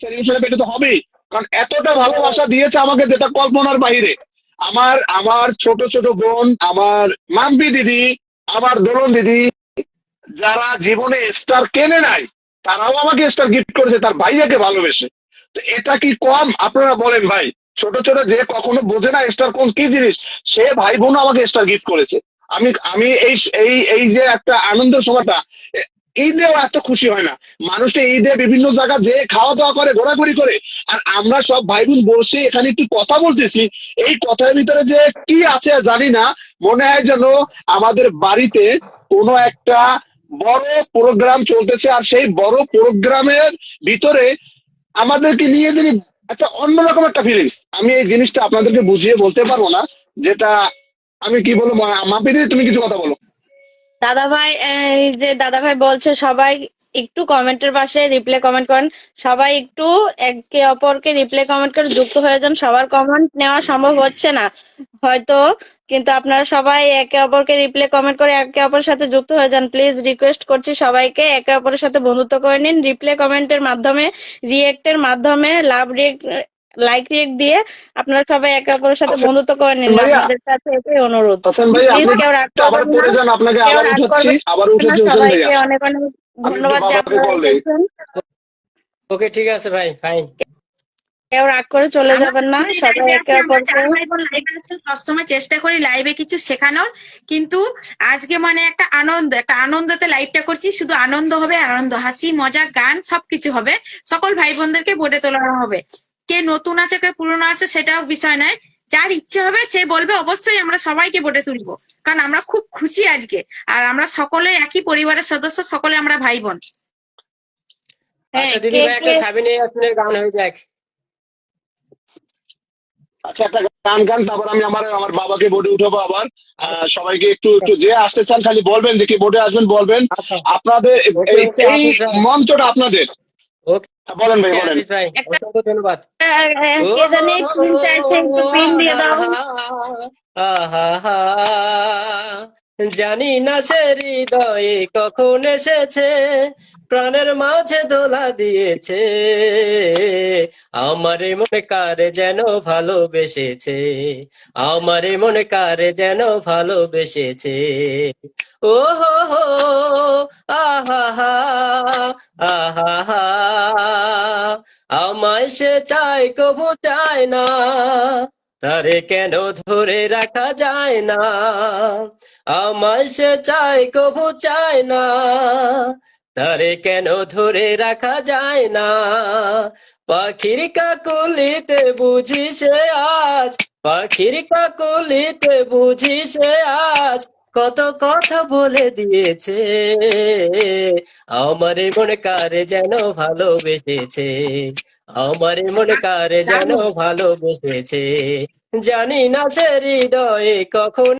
টেলিভিশনে পেটে তো হবেই। কারণ এতটা ভালোবাসা দিয়েছে আমাকে যেটা কল্পনার বাইরে আমার আমার ছোট ছোট বোন, আমার মাম্পি দিদি, আমার দোলন দিদি, যারা জীবনে স্টার কেনে নাই, তারাও আমাকে স্টার গিফট করেছে, তার ভাইয়াকে ভালোবেসে। তো এটা কি কম? আপনারা বলেন ভাই। ছোট ছোট যে কখনো বোঝে না স্টার কোন কি জিনিস, সে ভাই বোন আমাকে স্টার গিফট করেছে। আমি আমি এই এই এই যে একটা আনন্দ সময়টা ঈদেও এত খুশি হয় না। মানুষটা ঈদে বিভিন্ন জায়গা যে খাওয়া দাওয়া করে, ঘোরাঘুরি করে। আর আমরা সব ভাই বোন বসে এখানে একটু কথা বলতেছি। এই কথার ভিতরে যে কি আছে জানি না। মনে হয় যেন আমাদের বাড়িতে কোনো একটা বড় প্রোগ্রাম চলতেছে। আর সেই বড় প্রোগ্রামের ভিতরে আমাদেরকে নিয়ে যদি একটা অন্যরকম একটা ফিলিংস আমি এই জিনিসটা আপনাদেরকে বুঝিয়ে বলতে পারব না। যেটা আমি কি বলব মাপি দিদি তুমি কিছু কথা বলো। দাদা ভাই এই যে দাদা ভাই বলছে, সবাই একটু কমেন্টের পাশে রিপ্লাই কমেন্ট করেন। সবাই একটু একে অপরকে রিপ্লাই কমেন্ট করে যুক্ত হয়ে যান। সবার কমেন্ট নেওয়া সম্ভব হচ্ছে না। হয়তো, কিন্তু আপনারা সবাই একে অপরকে রিপ্লাই কমেন্ট করে একে অপরের সাথে যুক্ত হয়ে যান। প্লিজ রিকোয়েস্ট করছি সবাইকে একে অপরের সাথে বন্ধুত্ব করে নিন। রিপ্লাই কমেন্টের মাধ্যমে রিয়েক্টের মাধ্যমে লাভ রিয়েক্ট লাইক রিয়েক্ট দিয়ে আপনারা সবাই একে অপরের সাথে বন্ধুত্ব করে নিন। আপনাদের কাছে এটাই অনুরোধ। হাসান ভাই প্লিজ আপনি কেউ রাগ আবার করবেন পড়ে না। যান আপনাকে আবার উঠাচ্ছি আবার হোসেন সবাইকে অনেক অনেক ধন্যবাদ ওকে ঠিক আছে ভাই ফাইন কেউ রাগ করে চলে যাবেন না সবাই একে অপরকে সবসময় চেষ্টা করি লাইভে কিছু শেখানোর। কিন্তু আজকে মানে একটা আনন্দ একটা আনন্দতে লাইভটা করছি শুধু আনন্দ হবে আনন্দ হাসি মজা গান সবকিছু হবে। সকল ভাই বোনদেরকে বোর্ডে তোলানো হবে। কে নতুন আছে কে পুরনো আছে সেটাও বিষয় নয়। যার ইচ্ছে হবে সে বলবে অবশ্যই আমরা সবাইকে বোর্ডে তুলবো। কারণ আমরা খুব খুশি আজকে। আর আমরা সকলে একই পরিবারের সদস্য সকলে আমরা ভাই বোন হ্যাঁ আচ্ছা দিদি ভাই একটা কে ইয়াসমিনের গান হয়ে যাক। আচ্ছা একটা গান গান তারপর আমি আমার আমার বাবাকে বোর্ডে উঠাবো আবার। আহ, সবাইকে একটু একটু যে আসতে চান খালি বলবেন যে কি বোর্ডে আসবেন বলবেন। আচ্ছা। আপনাদের এই। মঞ্চটা আপনাদের। ওকে হ্যাঁ, বলেন। ভাই বলেন অসংখ্য ধন্যবাদ। জানি না সে হৃদয়ে কখন এসেছে। প্রাণের মাঝে দোলা দিয়েছে। আমার মনে কারে যেন ভালোবেসেছে? আমারে মনে কারে যেন ভালোবেসেছে? ও হো হো, আহা আহা আমায় সে চায়, কবু চায় না। তারে কেন ধরে রাখা যায় না? আমায় সে চায়, কবু চায় না। তারে কেন ধরে রাখা যায় না? পাখির কাকুলিতে বুঝি সে আজ পাখির কাকুলিতে বুঝি সে আজ কত কথা বলে দিয়েছে। আমার মনে কারে যেন ভালোবেসেছে? আমার মনে কারে যেন ভালোবেসেছে? জানি না সে হৃদয়ে কখন